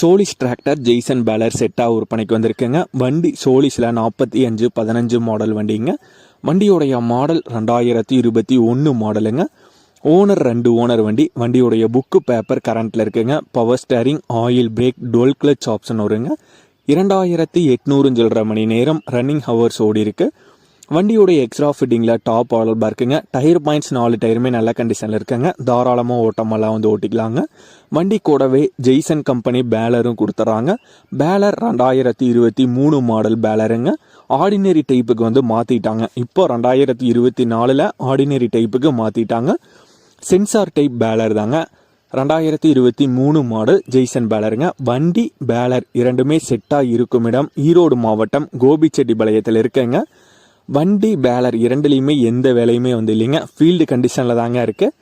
Cholis tractor Jaison baler செட்டாக விற்பனைக்கு வந்திருக்குங்க. வண்டி சோலிஸில் நாற்பத்தி அஞ்சு பதினஞ்சு மாடல் வண்டிங்க. வண்டியோடைய மாடல் ரெண்டாயிரத்தி இருபத்தி ஒன்று மாடலுங்க. ஓனர் ரெண்டு ஓனர் வண்டி. வண்டியோடைய புக்கு பேப்பர் கரண்ட்டில் இருக்குங்க. Power steering oil brake toll clutch option வருங்க. இரண்டாயிரத்தி எட்நூறு சொல்கிற மணி நேரம் ரன்னிங் ஹவர்ஸ் ஓடி இருக்குது வண்டியோடைய எக்ஸ்ட்ரா ஃபிட்டிங்கில் டாப் ஆர்டர் இருக்குங்க. டயர் பாயிண்ட்ஸ் நாலு டயருமே நல்ல கண்டிஷனில் இருக்குங்க. தாராளமாக ஓட்டமெல்லாம் வந்து ஓட்டிக்கலாங்க. வண்டி கூடவே ஜெய்சன் கம்பெனி பேலரும் கொடுத்துட்றாங்க பேலர் ரெண்டாயிரத்தி இருபத்தி மூணு மாடல் பேலருங்க ஆர்டினரி டைப்புக்கு வந்து மாற்றிட்டாங்க இப்போ ரெண்டாயிரத்தி இருபத்தி நாலில் ஆர்டினரி டைப்புக்கு மாற்றிட்டாங்க சென்சார் டைப் பேலர் தாங்க. ரெண்டாயிரத்தி இருபத்தி மூணு மாடல் ஜெய்சன் பேலருங்க வண்டி பேலர் இரண்டுமே செட்டாக இருக்கும் இடம். ஈரோடு மாவட்டம் கோபிச்செட்டிப்பாளையத்தில் இருக்குங்க. வண்டி பேலர் இரண்டுலேயுமே எந்த வேலையுமே வந்து இல்லைங்க. ஃபீல்டு கண்டிஷனில் தாங்க இருக்குது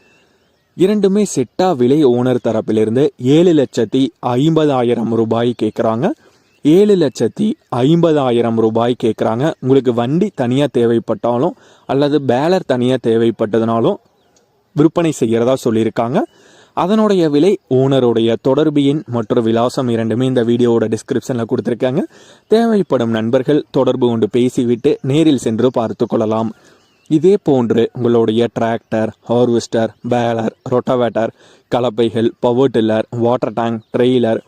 இரண்டுமே செட்டாக விலை ஓனர் தரப்பிலிருந்து ஏழு லட்சத்தி ஐம்பதாயிரம் ரூபாய் கேட்குறாங்க ஏழு லட்சத்தி ஐம்பதாயிரம் ரூபாய் கேட்குறாங்க உங்களுக்கு வண்டி தனியாக தேவைப்பட்டாலும் அல்லது பேலர் தனியாக தேவைப்பட்டதுனாலும் விற்பனை செய்கிறதா சொல்லியிருக்காங்க. அதனுடைய விலை ஓனருடைய தொடர்பு எண் மற்றும் விலாசம் இரண்டுமே இந்த வீடியோவோட டிஸ்கிரிப்ஷனில் கொடுத்துருக்காங்க. தேவைப்படும் நண்பர்கள் தொடர்பு கொண்டு பேசிவிட்டு நேரில் சென்று பார்த்து கொள்ளலாம். இதே போன்று உங்களுடைய tractor harvester baler rotavator கலப்பைகள் power tiller water tank trailer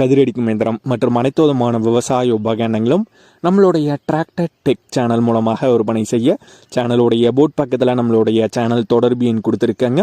கதிரடிக்கும் இயந்திரம் மற்றும் அனைத்து விதமான விவசாய உபகரணங்களும் நம்மளுடைய டிராக்டர் டெக் சேனல் மூலமாக விற்பனை செய்ய சேனலுடைய போட் பக்கத்தில் நம்மளுடைய சேனல் தொடர்பு எண் கொடுத்துருக்காங்க.